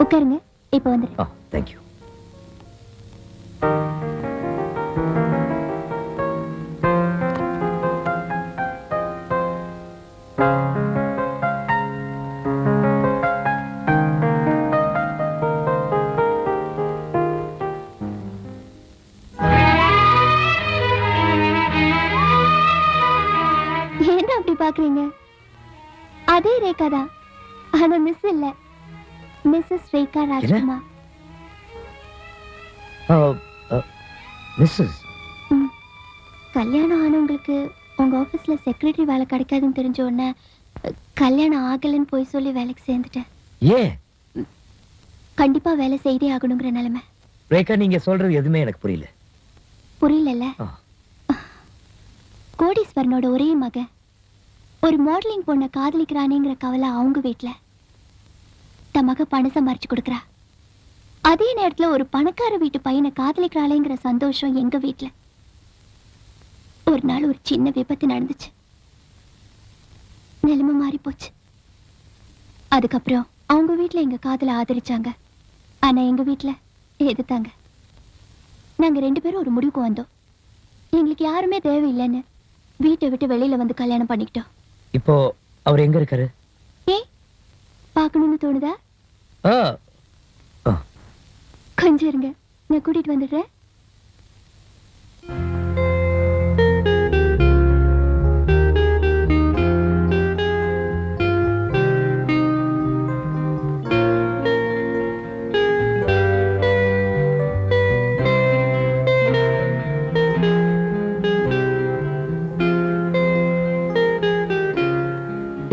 உட்காருங்க இப்ப வந்துரு ஆ தேங்க்யூ என்ன அப்படி பாக்குறீங்க அதே ரேகா தான். ஆனா மிஸ் இல்ல. மிஸ்ஸஸ் ரேகா ராஜ்குமார். மிஸ்ஸஸ் கல்யாணம் ஆனவங்களுக்கு உங்க ஆபீஸ்ல செக்ரட்டரி வேலை கிடைக்காதுன்னு தெரிஞ்ச உடனே கல்யாணம் ஆகலைன்னு போய் சொல்லி வேலைக்கு சேர்ந்துட்டேன். ஏன் கண்டிப்பா வேலை செய்தே ஆகணுங்கிற நிலைமை. ரேகா நீங்க சொல்றது எதுவுமே எனக்கு புரியல. புரியலல்ல? ஆ. கோடீஸ்வரனோட ஒரே மகன். ஒரு மாடலிங் பொண்ணை காதலிக்கிறானேங்கிற கவலை அவங்க வீட்டில் தன் மக பணம் சம்பாரிச்சு கொடுக்குறா. அதே நேரத்தில் ஒரு பணக்கார வீட்டு பையனை காதலிக்கிறாளேங்கிற சந்தோஷம் எங்கள் வீட்டில் ஒரு நாள் ஒரு சின்ன விபத்து நடந்துச்சு. நிலைமை மாறி போச்சு அதுக்கப்புறம் அவங்க வீட்டில் எங்கள் காதலை ஆதரிச்சாங்க. ஆனால் எங்கள் வீட்டில் எதிர்த்தாங்க நாங்கள் ரெண்டு பேரும் ஒரு முடிவுக்கு வந்தோம். எங்களுக்கு யாருமே தேவையில்லைன்னு வீட்டை விட்டு வெளியில் வந்து கல்யாணம் பண்ணிக்கிட்டோம். இப்போ அவர் எங்க இருக்காரு? ஏ பார்க்கணும்னு தோணுதா? கொஞ்சம் இருங்க நான் கூட்டிட்டு வந்துடுறேன்.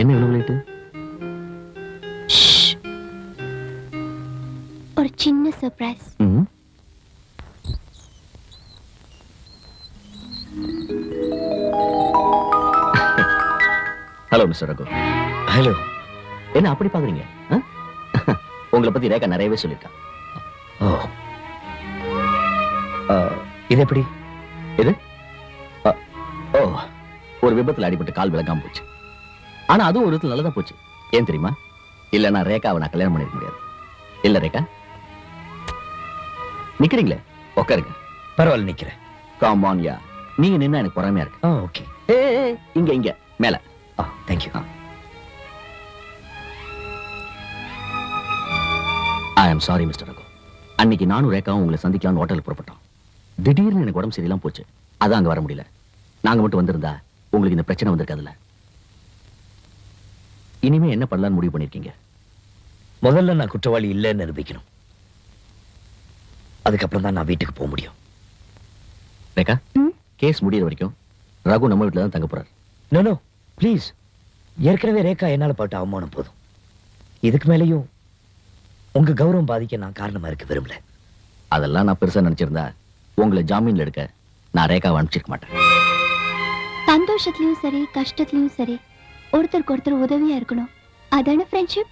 என்ன இவ்வளவு லேட்டு. ஒரு சின்ன surprise hello mister Raghu. Hello என்ன அப்படி பாக்குறீங்க? உங்களை பத்தி ரேகா நிறையவே சொல்லியிருக்கா. ஓ. ஆ, இது எப்படி? ஓ ஒரு விபத்துல அடிபட்டு கால் விளக்காம போச்சு. ஆனா அதுவும் ஒரு விதத்துல நல்லதா போச்சு. ஏன் தெரியுமா? இல்லைன்னா ரேகாவை நான் கல்யாணம் பண்ணிருக்க முடியாது. இல்ல ரேகா? நிக்கிறீங்களே? உட்காருங்க பரவாயில்ல நிக்கிறேன். காமான் யா நீங்க நின்னா எனக்கு பொறாமையா இருக்கு. ஓகே. ஏ இங்க இங்க மேல. ஆ thank you I am sorry mister Raghu அன்னைக்கு நானும் ரேகாவும் உங்களை சந்திக்கலாம்னு ஹோட்டலுக்கு புறப்பட்டோம். திடீர்னு எனக்கு உடம்பு சரியில்லாம போச்சு. அதான் அங்க வர முடியல. நாங்க மட்டும் வந்திருந்தா உங்களுக்கு இந்த பிரச்சனை வந்திருக்காதுல்ல. இனிமே என்ன பண்ணலாம்னு முடிவு பண்ணிருக்கீங்க? முதல்ல நான் குற்றவாளி இல்லைன்னு நிரூபிக்கணும். அதுக்கப்புறம் தான் நான் வீட்டுக்கு போக முடியும். ரேகா? கேஸ் முடியிற வரைக்கும் ரகு நம்ம வீட்டுல தான் தங்க போறாரு. நோ நோ ப்ளீஸ் ஏற்கனவே ரேகா என்னால பட்ட அவமானம் போதும். இதுக்கு மேலேயும் உங்க கௌரவம் பாதிக்க நான் காரணமா இருக்க விரும்பல. அதெல்லாம் நான் பெருசா நினைச்சிருந்தா உங்களை ஜாமீன்ல எடுக்க நான் ரேகாவை அனுப்பிச்சிருக்க மாட்டேன். சந்தோஷத்துலயும் சரி கஷ்டத்துலயும் சரி. ஒருத்தருக்கு ஒருத்தர் உதவியா இருக்கணும். அதான ஃப்ரெண்ட்ஷிப்